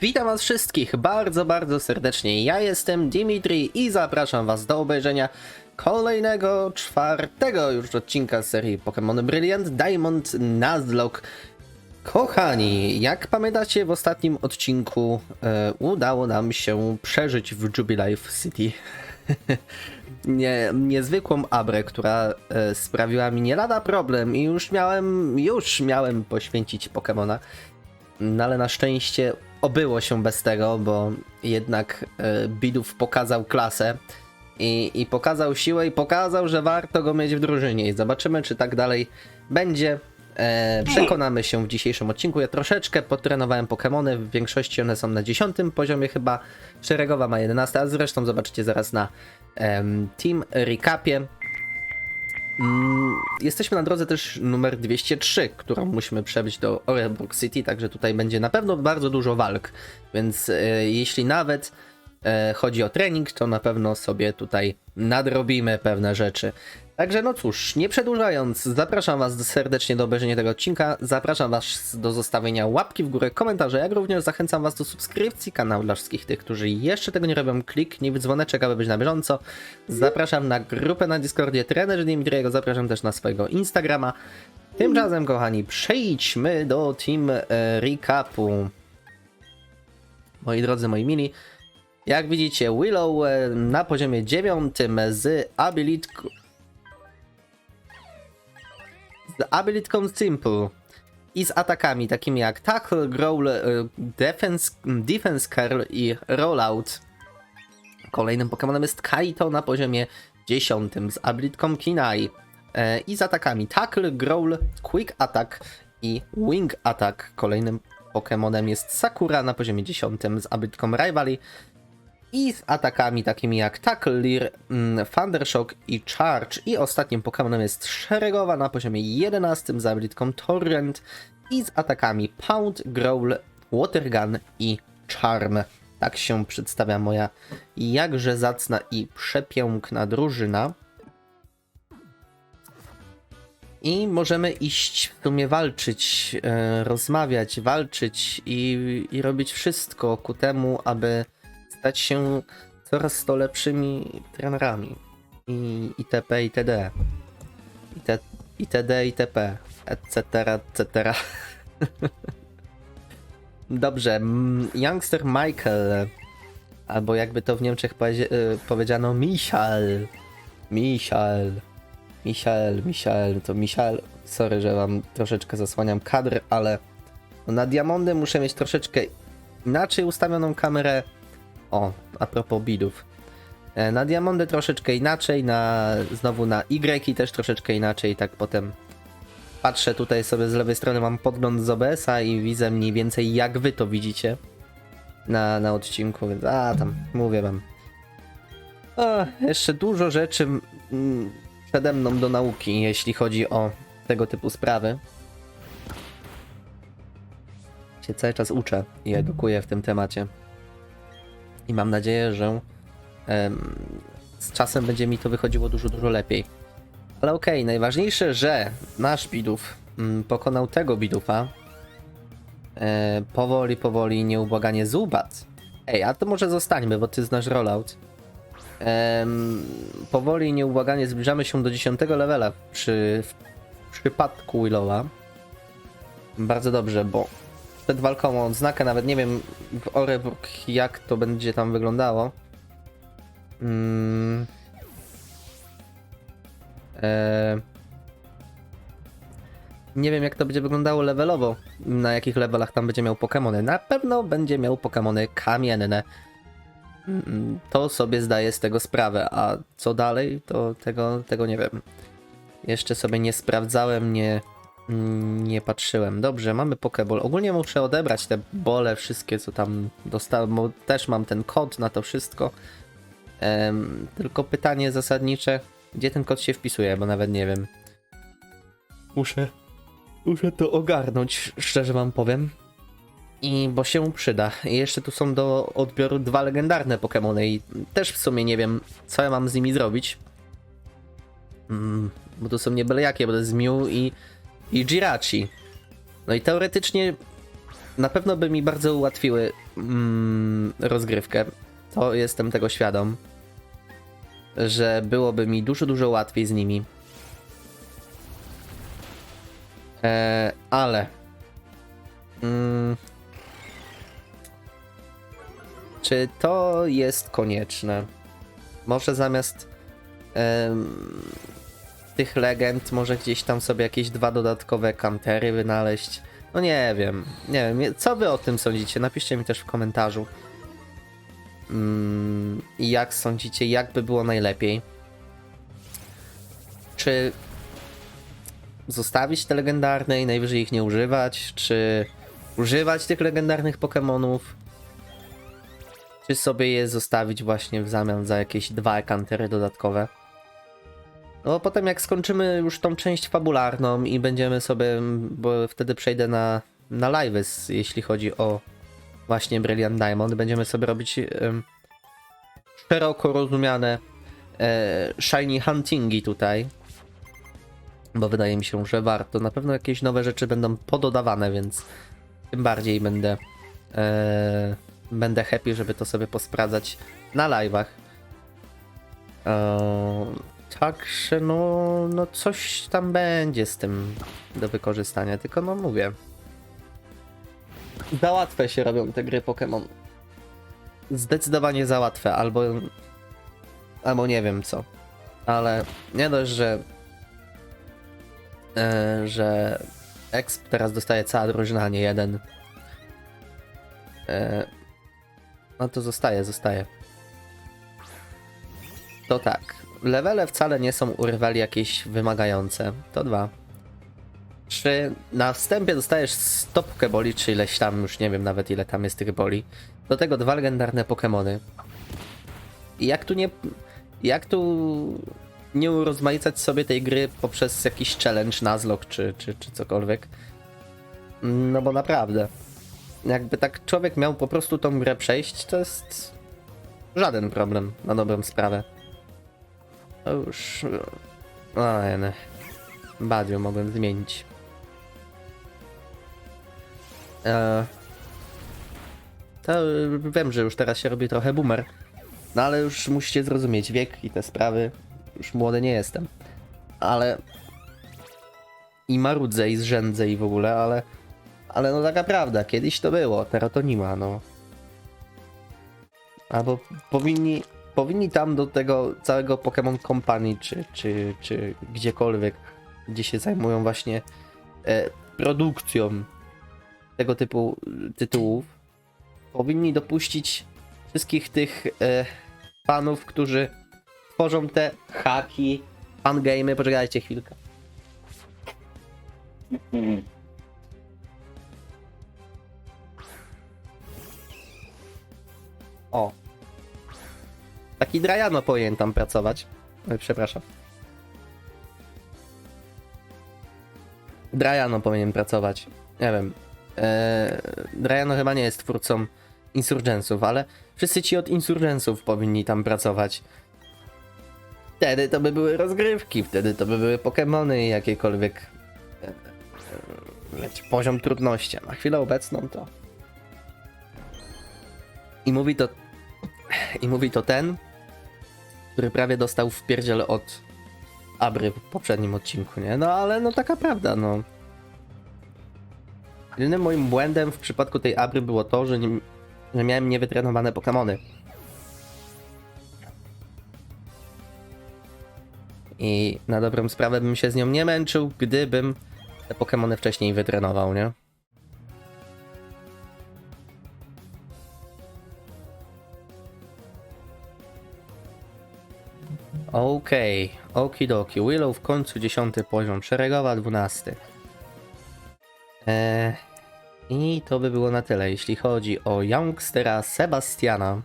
Witam was wszystkich bardzo, bardzo serdecznie. Ja jestem Dimitri i zapraszam was do obejrzenia kolejnego, czwartego już odcinka serii Pokémon Brilliant Diamond Nuzlocke. Kochani, jak pamiętacie w ostatnim odcinku e, udało nam się przeżyć w Jubilife City. nie, niezwykłą abrę, która e, sprawiła mi nie lada problem i już miałem, już miałem poświęcić Pokemona. No ale na szczęście obyło się bez tego, bo jednak e, Bidów pokazał klasę i, i pokazał siłę i pokazał, że warto go mieć w drużynie. I zobaczymy, czy tak dalej będzie. E, przekonamy się w dzisiejszym odcinku. Ja troszeczkę potrenowałem Pokémony, w większości one są na 10 poziomie chyba. Szeregowa ma 11, a zresztą zobaczycie zaraz na Team Recapie. Mm, Jesteśmy na drodze też numer 203, którą musimy przebyć do Orebrook City, także tutaj będzie na pewno bardzo dużo walk, więc e, jeśli nawet e, chodzi o trening, to na pewno sobie tutaj nadrobimy pewne rzeczy. Także no cóż, nie przedłużając, zapraszam Was serdecznie do obejrzenia tego odcinka, zapraszam Was do zostawienia łapki w górę, komentarza, jak również zachęcam Was do subskrypcji kanału dla wszystkich tych, którzy jeszcze tego nie robią, kliknij w dzwoneczek, aby być na bieżąco. Zapraszam na grupę na Discordzie Trener Dimitriego, zapraszam też na swojego Instagrama. Tymczasem, kochani, przejdźmy do Team e, Recapu. Moi drodzy, moi mili, jak widzicie, Willow e, na poziomie 9 z abilitką z abilitką Simple i z atakami takimi jak Tackle, Growl, e, Defense, defense Curl i Rollout. Kolejnym Pokémonem jest Kaito na poziomie 10 z abilitką Kinai e, i z atakami Tackle, Growl, Quick Attack i Wing Attack. Kolejnym Pokémonem jest Sakura na poziomie 10 z abilitką Rivalry i z atakami takimi jak Tackle, Leer, mm, Thundershock i Charge. I ostatnim Pokémonem jest Szeregowa na poziomie 11 z abilitką Torrent i z atakami Pound, Growl, Water Gun i Charm. Tak się przedstawia moja jakże zacna i przepiękna drużyna. I możemy iść w sumie walczyć, e, rozmawiać, walczyć i, i robić wszystko ku temu, aby stać się coraz to lepszymi trenerami. I itp. itd. It, itd. itp. etc. etc. Dobrze. Youngster Michael. Albo jakby to w Niemczech y, powiedziano Michal. Michal. Michael, Michael, to Michael. Sorry, że wam troszeczkę zasłaniam kadr, ale na Diamondy muszę mieć troszeczkę inaczej ustawioną kamerę. O, a propos bidów. E, Na Diamondy troszeczkę inaczej, na znowu na Y też troszeczkę inaczej, tak potem patrzę tutaj sobie z lewej strony, mam podgląd z OBS-a i widzę mniej więcej jak wy to widzicie na, na odcinku, więc a tam, mówię wam. O, jeszcze dużo rzeczy mm, przede mną do nauki, jeśli chodzi o tego typu sprawy. Się cały czas uczę i edukuję w tym temacie. I mam nadzieję, że em, z czasem będzie mi to wychodziło dużo, dużo lepiej. Ale okej, najważniejsze, że nasz bidów mm, pokonał tego bidufa. E, powoli, powoli, nieubłaganie Zubat. Ej, a to może zostańmy, bo ty znasz rollout. Powoli nieubłaganie zbliżamy się do 10 levela przy w przypadku Willowa. Bardzo dobrze, bo przed walką o odznakę nawet nie wiem w Orebrook jak to będzie tam wyglądało. Mm. E, Nie wiem jak to będzie wyglądało levelowo, na jakich levelach tam będzie miał Pokémony. Na pewno będzie miał Pokémony kamienne. Mm, To sobie zdaję z tego sprawę, a co dalej, to tego, tego nie wiem. Jeszcze sobie nie sprawdzałem, nie, nie patrzyłem. Dobrze, mamy Pokéball. Ogólnie muszę odebrać te bole wszystkie, co tam dostałem, bo też mam ten kod na to wszystko. Em, tylko pytanie zasadnicze, gdzie ten kod się wpisuje, bo nawet nie wiem. Muszę, muszę to ogarnąć, szczerze wam powiem. I bo się przyda. I jeszcze tu są do odbioru dwa legendarne Pokémony i też w sumie nie wiem, co ja mam z nimi zrobić. Mm, bo to są nie byle jakie, bo to jest Mew i, i Jirachi. No i teoretycznie na pewno by mi bardzo ułatwiły mm, rozgrywkę. To jestem tego świadom. Że byłoby mi dużo, dużo łatwiej z nimi. E, ale. Mm, czy to jest konieczne? Może zamiast tych legend, może gdzieś tam sobie jakieś dwa dodatkowe kantery wynaleźć. No nie wiem, nie wiem, co wy o tym sądzicie? Napiszcie mi też w komentarzu. Mm, jak sądzicie, jak by było najlepiej? Czy zostawić te legendarne i najwyżej ich nie używać? Czy używać tych legendarnych Pokémonów? Czy sobie je zostawić właśnie w zamian za jakieś dwa ekantery dodatkowe? No potem jak skończymy już tą część fabularną i będziemy sobie, bo wtedy przejdę na, na live'y, jeśli chodzi o właśnie Brilliant Diamond, będziemy sobie robić em, szeroko rozumiane e, shiny huntingi tutaj. Bo wydaje mi się, że warto. Na pewno jakieś nowe rzeczy będą pododawane, więc tym bardziej będę e, będę happy, żeby to sobie posprawdzać na live'ach. E, Także no, no coś tam będzie z tym do wykorzystania, tylko no mówię. Za łatwe się robią te gry Pokémon. Zdecydowanie za łatwe, albo albo nie wiem co. Ale nie dość, że e, że Exp teraz dostaje cała drużyna, a nie jeden. E, no to zostaje, zostaje. To tak. Levele wcale nie są u rywali jakieś wymagające. To dwa. Trzy. Na wstępie dostajesz 100 Pokeboli, czy ileś tam, już nie wiem nawet ile tam jest tych boli. Do tego dwa legendarne Pokémony. I jak tu nie... Jak tu nie urozmaicać sobie tej gry poprzez jakiś challenge, Nuzlocke czy, czy, czy cokolwiek. No bo naprawdę. Jakby tak człowiek miał po prostu tą grę przejść, to jest żaden problem na dobrą sprawę. To już... O, nie. Badiu mogłem zmienić. E... To wiem, że już teraz się robi trochę boomer. No ale już musicie zrozumieć wiek i te sprawy. Już młody nie jestem. Ale... I marudzę i zrzędzę i w ogóle, ale... Ale no taka prawda, kiedyś to było, teraz to nie ma, no. Albo powinni, powinni tam do tego całego Pokémon Company, czy, czy, czy gdziekolwiek, gdzie się zajmują właśnie e, produkcją tego typu tytułów, powinni dopuścić wszystkich tych e, fanów, którzy tworzą te haki, fangamy. Poczekajcie chwilkę. O. Taki Drajano powinien tam pracować. Przepraszam. Drajano powinien pracować. Nie wiem. Eee, Drajano chyba nie jest twórcą Insurgensów, ale wszyscy ci od Insurgensów powinni tam pracować. Wtedy to by były rozgrywki, wtedy to by były Pokémony i jakiekolwiek e, e, poziom trudności. Na chwilę obecną to i mówi to. I mówi to ten, który prawie dostał w pierdziel od Abry w poprzednim odcinku, nie? No ale no taka prawda, no. Jedynym moim błędem w przypadku tej Abry było to, że, nie, że miałem niewytrenowane Pokémony. I na dobrą sprawę bym się z nią nie męczył, gdybym te Pokémony wcześniej wytrenował, nie? Okej, okidoki. Willow w końcu 10 poziom, szeregowa 12. Eee, I to by było na tyle, jeśli chodzi o Youngstera Sebastiana.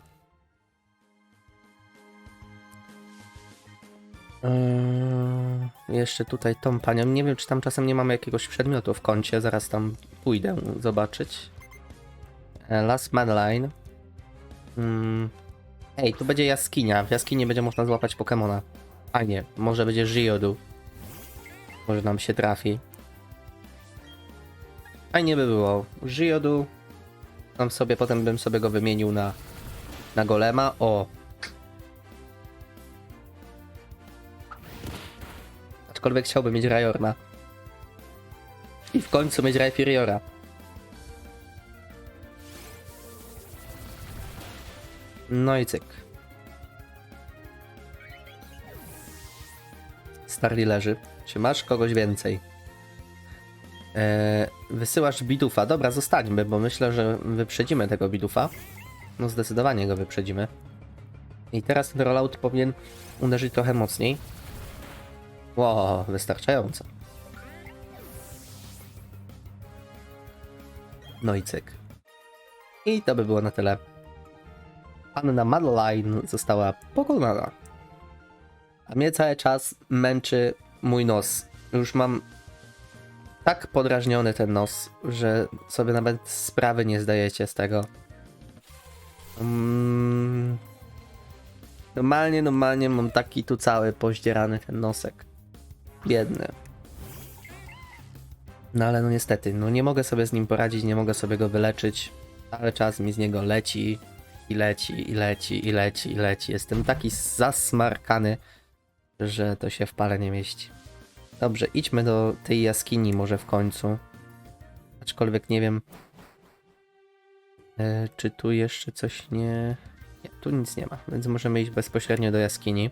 Eee, jeszcze tutaj tą panią. Nie wiem, czy tam czasem nie mamy jakiegoś przedmiotu w kącie. Zaraz tam pójdę zobaczyć. Eee, Last Manline. Mm. Ej, tu będzie jaskinia. W jaskini będzie można złapać Pokemona. A nie, może będzie Geodu. Może nam się trafi. Fajnie by było. Geodu Tam sobie, potem bym sobie go wymienił na, na golema. O! Aczkolwiek chciałbym mieć Rajorna. I w końcu mieć Rayfiriora. No i cyk. Starly leży. Czy masz kogoś więcej? Eee, wysyłasz bidufa. Dobra, zostańmy, bo myślę, że wyprzedzimy tego bidufa. No zdecydowanie go wyprzedzimy. I teraz ten rollout powinien uderzyć trochę mocniej. Ło, wystarczająco. No i cyk. I to by było na tyle. Anna Madeline została pokonana. A mnie cały czas męczy mój nos. Już mam tak podrażniony ten nos, że sobie nawet sprawy nie zdajecie z tego. Mm. Normalnie, normalnie mam taki tu cały poździerany ten nosek. Biedny. No ale no niestety, no nie mogę sobie z nim poradzić, nie mogę sobie go wyleczyć. Cały czas mi z niego leci i leci, i leci, i leci, i leci. Jestem taki zasmarkany, że to się w pale nie mieści. Dobrze, idźmy do tej jaskini może w końcu. Aczkolwiek nie wiem, e, czy tu jeszcze coś nie... Nie, tu nic nie ma, więc możemy iść bezpośrednio do jaskini.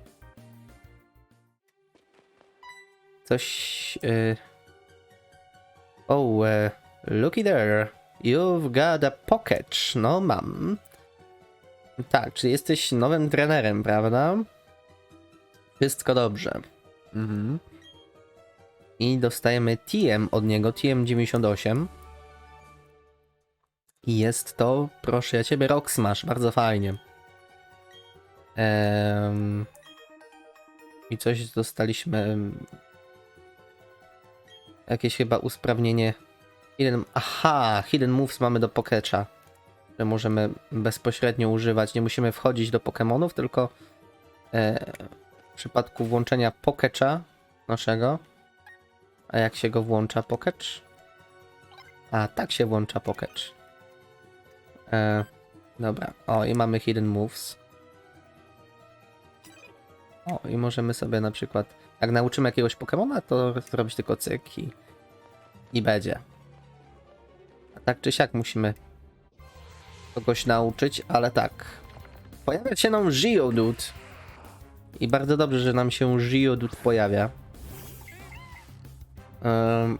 Coś... E... Oh, e, looky there. You've got a pocket. No, mam. Tak, czy jesteś nowym trenerem, prawda? Wszystko dobrze. Mhm. I dostajemy TM od niego, TM98. I jest to, proszę ja ciebie, Rock Smash, bardzo fajnie. Ehm, I coś dostaliśmy. Jakieś chyba usprawnienie. Hidden, aha, Hidden Moves mamy do Pokecza. Że możemy bezpośrednio używać. Nie musimy wchodzić do Pokémonów, tylko e, w przypadku włączenia Pokecza naszego. A jak się go włącza Pokecz? A, tak się włącza Pokecz. E, dobra, o i mamy Hidden Moves. O, i możemy sobie na przykład, jak nauczymy jakiegoś Pokemona, to zrobić tylko cyk i, i będzie. A tak czy siak musimy kogoś nauczyć, ale tak. Pojawia się nam Geodude. I bardzo dobrze, że nam się Geodude pojawia. Ym,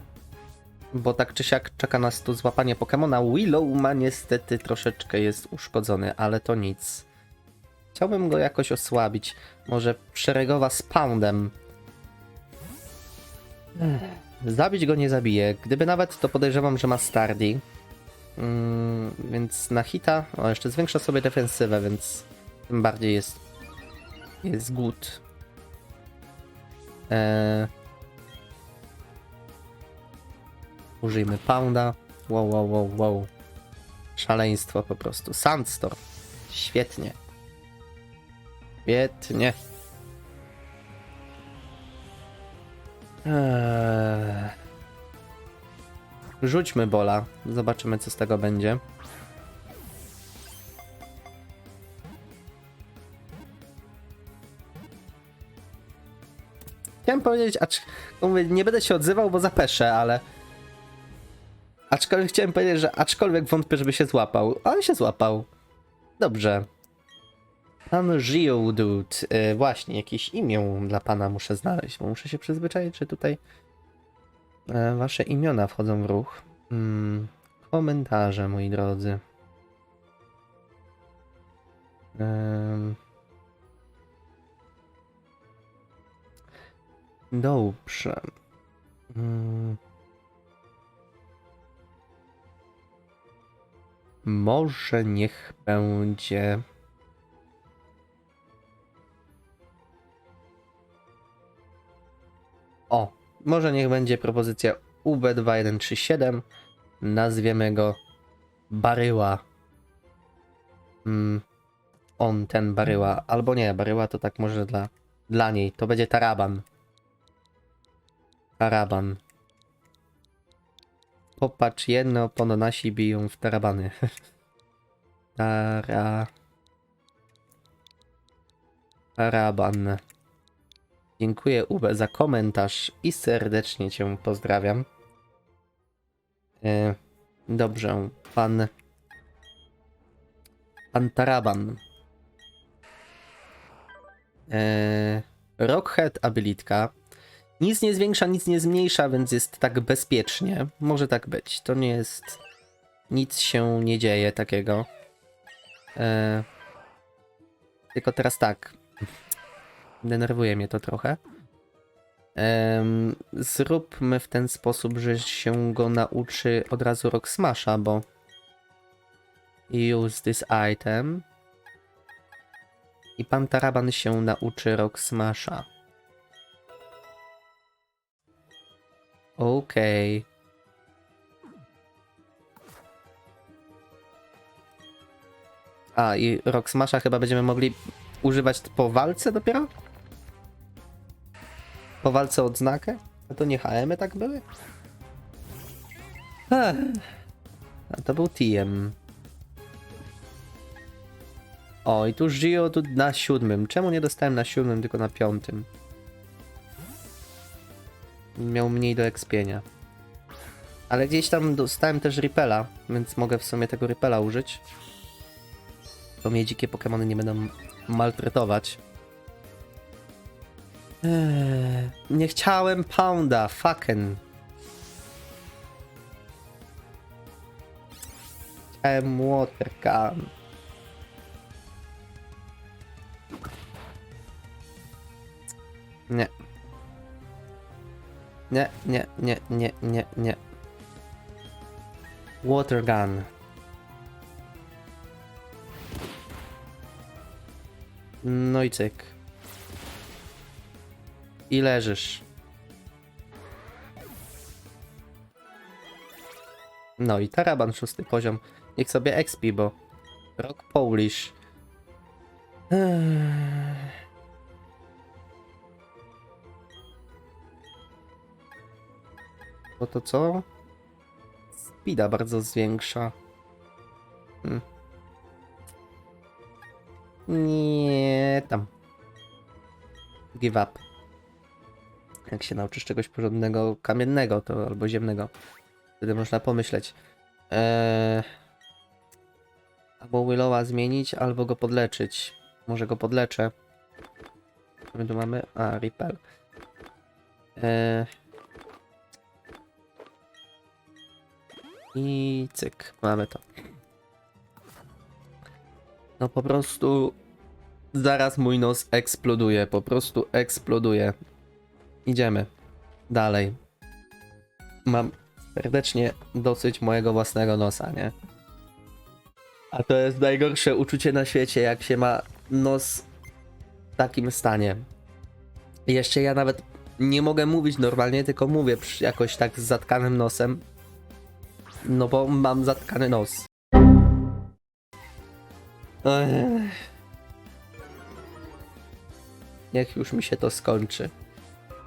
bo tak czy siak czeka nas tu złapanie Pokemona. Willow ma niestety troszeczkę jest uszkodzony, ale to nic. Chciałbym go jakoś osłabić. Może szeregowa z poundem. Zabić go nie zabije. Gdyby nawet, to podejrzewam, że ma Stardy. Mm, więc na hita, o jeszcze zwiększa sobie defensywę, więc tym bardziej jest jest good. Eee, użyjmy pounda. Wow, wow, wow, wow. Szaleństwo po prostu. Sandstorm. Świetnie. Świetnie. Eee. Rzućmy bola. Zobaczymy, co z tego będzie. Chciałem powiedzieć, acz... mówię, nie będę się odzywał, bo zapeszę, ale... Aczkolwiek chciałem powiedzieć, że aczkolwiek wątpię, żeby się złapał. Ale się złapał. Dobrze. Pan Geodude. Yy, właśnie, jakieś imię dla pana muszę znaleźć, bo muszę się przyzwyczaić, że tutaj wasze imiona wchodzą w ruch. Mm, komentarze, moi drodzy. Em. Dobrze. Mm. Może niech będzie. O, może niech będzie propozycja UB2137. Nazwiemy go Baryła. Mm, on, ten Baryła. Albo nie, Baryła to tak może dla, dla niej. To będzie Taraban. Taraban. Popatrz, jedno pono nasi biją w tarabany. Tara... Taraban. Dziękuję Ube za komentarz i serdecznie Cię pozdrawiam. E, dobrze, pan... Pan Taraban. E, Rockhead abilitka. Nic nie zwiększa, nic nie zmniejsza, więc jest tak bezpiecznie. Może tak być. To nie jest... Nic się nie dzieje takiego. E, tylko teraz tak. Denerwuje mnie to trochę. Em, zróbmy w ten sposób, że się go nauczy od razu Rock Smasha, bo use this item i pan Taraban się nauczy Rock Smasha. Okej. A, i Rock Smasha chyba będziemy mogli używać po walce dopiero? Po walce odznakę? A to nie HM tak były? Ech. A to był TM. O, i tu Gio tu na siódmym. Czemu nie dostałem na siódmym, tylko na piątym? Miał mniej do ekspienia. Ale gdzieś tam dostałem też Ripela, więc mogę w sumie tego Ripela użyć. To mnie dzikie Pokémony nie będą maltretować. Eee, nie chciałem Pounda, fucking. Chciałem Watergun. Nie. Nie, nie, nie, nie, nie, nie. Watergun. No i cyk. I leżysz. No i taraban szósty poziom. Niech sobie expi, bo Rock Polish. Bo to co? Speeda bardzo zwiększa. Hmm. Nie tam. Give up. Jak się nauczysz czegoś porządnego, kamiennego to albo ziemnego, wtedy można pomyśleć. Eee, albo Willowa zmienić, albo go podleczyć. Może go podleczę. Co my tu mamy? A, Repel. Eee, I cyk, mamy to. No po prostu zaraz mój nos eksploduje, po prostu eksploduje. Idziemy dalej. Mam serdecznie dosyć mojego własnego nosa, nie? A to jest najgorsze uczucie na świecie, jak się ma nos w takim stanie. Jeszcze ja nawet nie mogę mówić normalnie, tylko mówię jakoś tak z zatkanym nosem. No bo mam zatkany nos. Ech. Niech już mi się to skończy.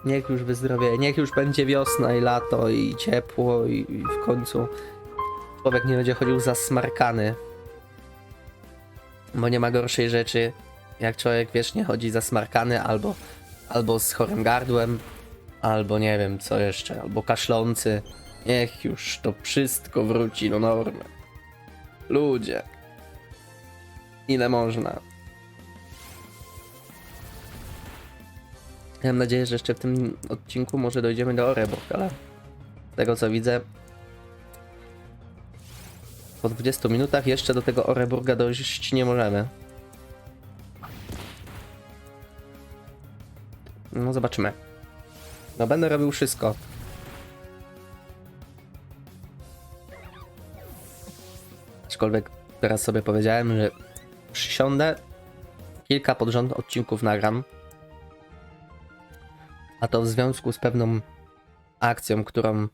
Niech już wyzdrowieje. Niech już będzie wiosna i lato i ciepło i, i w końcu człowiek nie będzie chodził zasmarkany. Bo nie ma gorszej rzeczy, jak człowiek wiecznie chodzi zasmarkany albo, albo z chorym gardłem, albo nie wiem co jeszcze, albo kaszlący. Niech już to wszystko wróci do normy. Ludzie. Ile można? Mam nadzieję, że jeszcze w tym odcinku może dojdziemy do Oreburg, ale z tego co widzę po 20 minutach jeszcze do tego Oreburga dojść nie możemy. No zobaczymy. No będę robił wszystko. Aczkolwiek teraz sobie powiedziałem, że przysiądę, kilka pod rząd odcinków nagram. A to w związku z pewną akcją, którą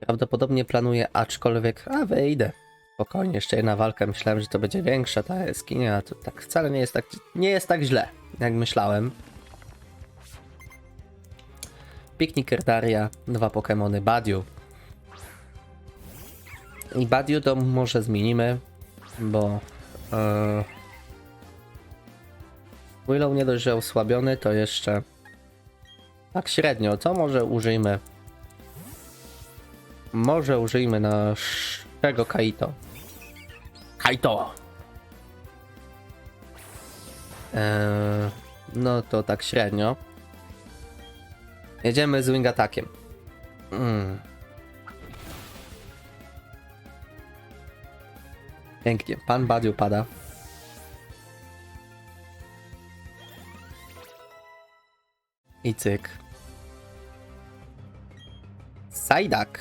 prawdopodobnie planuję, aczkolwiek, a wyjdę. Spokojnie, jeszcze jedna walka. Myślałem, że to będzie większa ta jaskinia, a to tak wcale nie jest tak, nie jest tak źle, jak myślałem. Piknik Erdaria, dwa Pokémony, Badiu. I Badiu to może zmienimy. bo e, Willow nie dość, że osłabiony, to jeszcze tak średnio. Co może użyjmy? Może użyjmy naszego Kaito. Kaito! Eee, no to tak średnio. Jedziemy z wing atakiem. Mm. Pięknie. Pan Badiu pada. I cyk. Sajdak.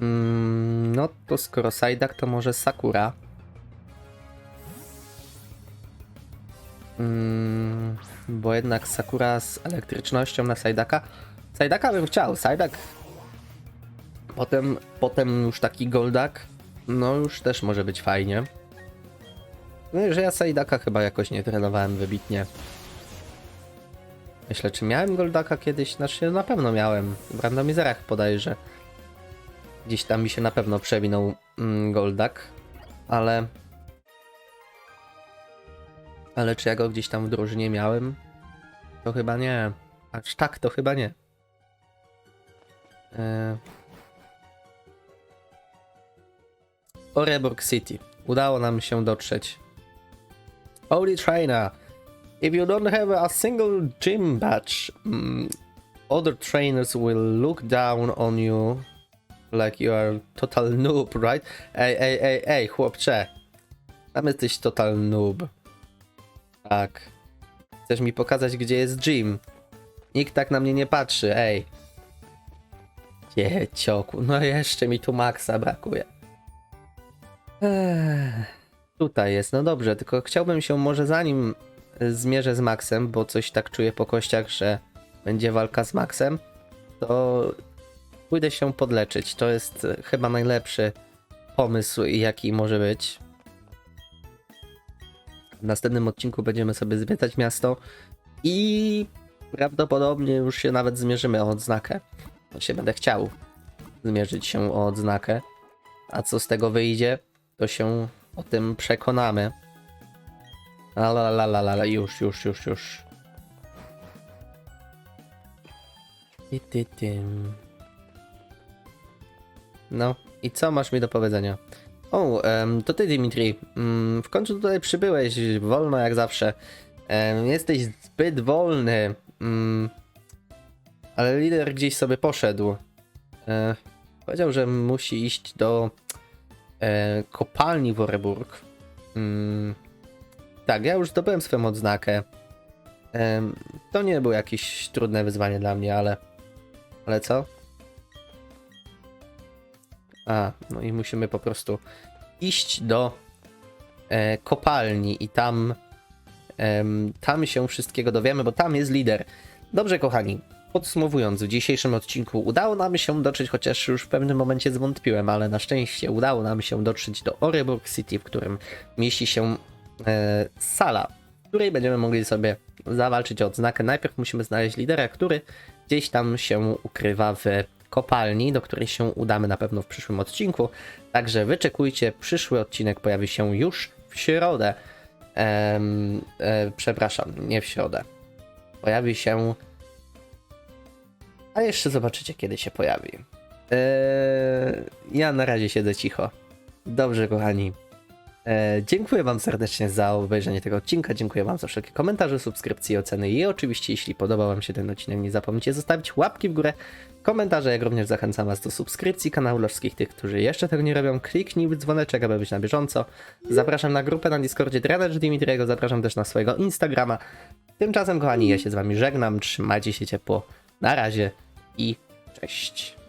Mm, no to skoro Sajdak, to może Sakura. Mm, bo jednak Sakura z elektrycznością na Sajdaka. Sajdaka bym chciał. Sajdak. Potem, potem już taki Goldak. No już też może być fajnie. No że ja Sajdaka chyba jakoś nie trenowałem wybitnie. Myślę, czy miałem Goldaka kiedyś? Znaczy na pewno miałem. W randomizerach podajże. Gdzieś tam mi się na pewno przewinął mm, Goldak. Ale... Ale czy ja go gdzieś tam w drużynie miałem? To chyba nie. Aż tak, to chyba nie. Eee... Oreburg City. Udało nam się dotrzeć. Holy Trainer. If you don't have a single gym badge, mm, other trainers will look down on you like you are total noob, right? Ej, ej, ej, ej, chłopcze. Tam jesteś total noob. Tak. Chcesz mi pokazać, gdzie jest gym? Nikt tak na mnie nie patrzy, ej. Dziecioku, no jeszcze mi tu maksa brakuje. Ech, tutaj jest, no dobrze, tylko chciałbym się może zanim zmierzę z Maxem, bo coś tak czuję po kościach, że będzie walka z Maxem, to pójdę się podleczyć. To jest e, chyba najlepszy pomysł, jaki może być. W następnym odcinku będziemy sobie zwiedzać miasto i prawdopodobnie już się nawet zmierzymy o odznakę. To się będę chciał zmierzyć się o odznakę. A co z tego wyjdzie, to się o tym przekonamy. Ale la, la, la, la, już, już, już, już. Ty, ty, tym. No, i co masz mi do powiedzenia? O, em, to ty, Dimitri. Mm, w końcu tutaj przybyłeś, wolno jak zawsze. Em, jesteś zbyt wolny. Mm, ale lider gdzieś sobie poszedł. E, powiedział, że musi iść do e, kopalni Woreburg. Mm, tak, ja już zdobyłem swoją odznakę. To nie było jakieś trudne wyzwanie dla mnie, ale. Ale co? A, no i musimy po prostu iść do e, kopalni i tam. tam się wszystkiego dowiemy, bo tam jest lider. Dobrze, kochani. Podsumowując, w dzisiejszym odcinku udało nam się dotrzeć, chociaż już w pewnym momencie zwątpiłem, ale na szczęście udało nam się dotrzeć do Oreburg City, w którym mieści się sala, w której będziemy mogli sobie zawalczyć o odznakę. Najpierw musimy znaleźć lidera, który gdzieś tam się ukrywa w kopalni, do której się udamy na pewno w przyszłym odcinku. Także wyczekujcie, przyszły odcinek pojawi się już w środę. Em, e, przepraszam, nie w środę. Pojawi się. A jeszcze zobaczycie, kiedy się pojawi. Eee, ja na razie siedzę cicho. Dobrze, kochani. E, dziękuję Wam serdecznie za obejrzenie tego odcinka. Dziękuję Wam za wszelkie komentarze, subskrypcje, oceny i oczywiście, jeśli podobał Wam się ten odcinek, nie zapomnijcie zostawić łapki w górę, komentarze, jak również zachęcam Was do subskrypcji kanału wszystkich tych, którzy jeszcze tego nie robią. Kliknij w dzwoneczek, aby być na bieżąco. Zapraszam na grupę na Discordzie Trenacz Dimitriego, zapraszam też na swojego Instagrama. Tymczasem, kochani, ja się z Wami żegnam. Trzymajcie się ciepło. Na razie i cześć.